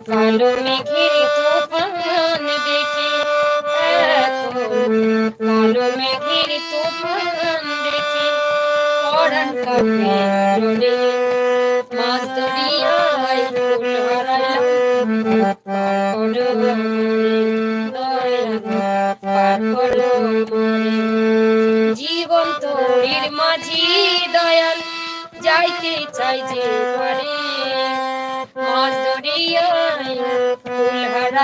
কালো মেঘের তুফান দেখে কালো মেঘের তুফান দেখে পরাণ কাপে জলে মাছ দরিয়ায় ফুল জীবন তোরির মাঝি দয়াল, যাইতে চাই যে পারে মাছ দরিয়ায় ফুল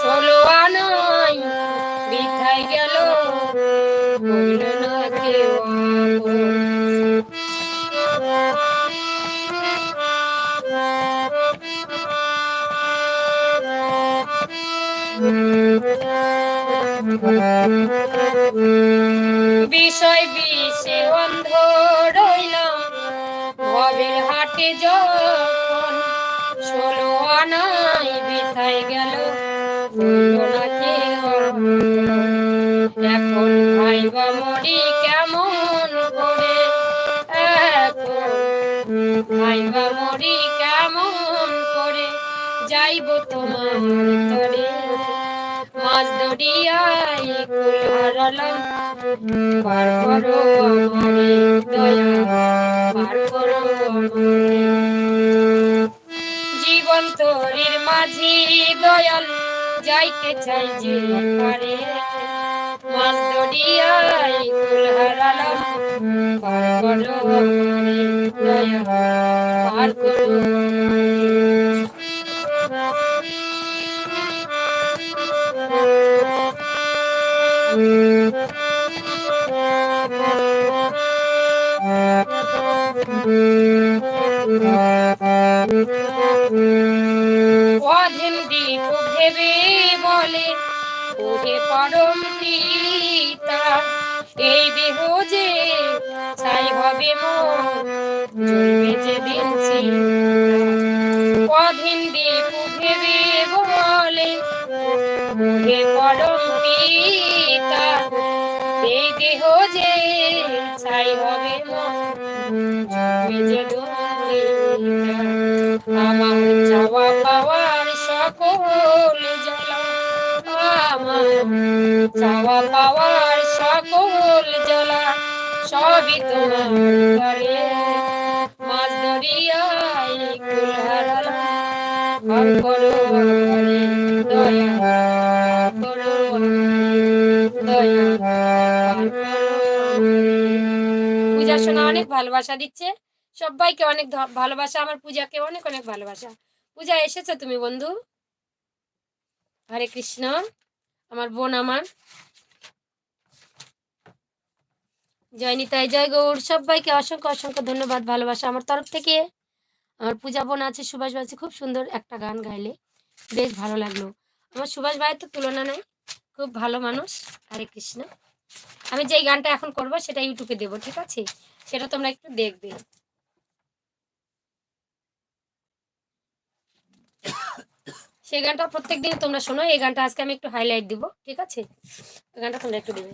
ষোলো আনাই মিঠাই গেল। বিষয় বিষে অন্ধ রইলাম ভবের হাটে যখন যাইব তোমার তরে মাছ হারালাম পার করো আমারে দয়া, পার করো জীবন তোরির মাঝি দয়াল, যাইতে চাই যে পারে। মাছ কুল হারালাম পার করো আমারে দয়া, পার করো অধীন দ্বীপ ভেবে বলে, ওহে পরম পিতা, এই দেহ যে ছাই হবে মোর জ্বলবে যে দিন অধীন ওহে পরম আমার চাওয়া পাওয়ার সকল জ্বালা আমার চাওয়া পাওয়ার সকল জ্বালা সবই তোমার করে মাছ দরিয়ায় কুল করো দয়া করো দয়া আর করো। আমারে। পূজা শোনা অনেক ভালোবাসা দিচ্ছে। সবাইকে অনেক ভালোবাসা, আমার পূজাকে অনেক অনেক ভালোবাসা। পূজা, এসেছ তুমি বন্ধু? হরে কৃষ্ণ, আমার বোন আমার। জয় নিতাই, জয় গৌর, সবাইকে অসংখ্য অসংখ্য ধন্যবাদ, ভালোবাসা আমার তরফ থেকে। আমার পূজা বোন আছে, সুভাষ ভাই খুব সুন্দর একটা গান গাইলে বেশ ভালো লাগল। আমার সুভাষ ভাইয়ের তো তুলনা নাই, খুব ভালো মানুষ। হরে কৃষ্ণ। আমি যেই গানটা এখন করব, সেটা ইউটিউবে দেবো, ঠিক আছে? সেটা তোমরা একটু দেখবে। সেই গানটা প্রত্যেকদিন তোমরা শোনো, এই গানটা আজকে আমি একটু হাইলাইট দিব, ঠিক আছে? গানটা তোমরা একটু দেবে।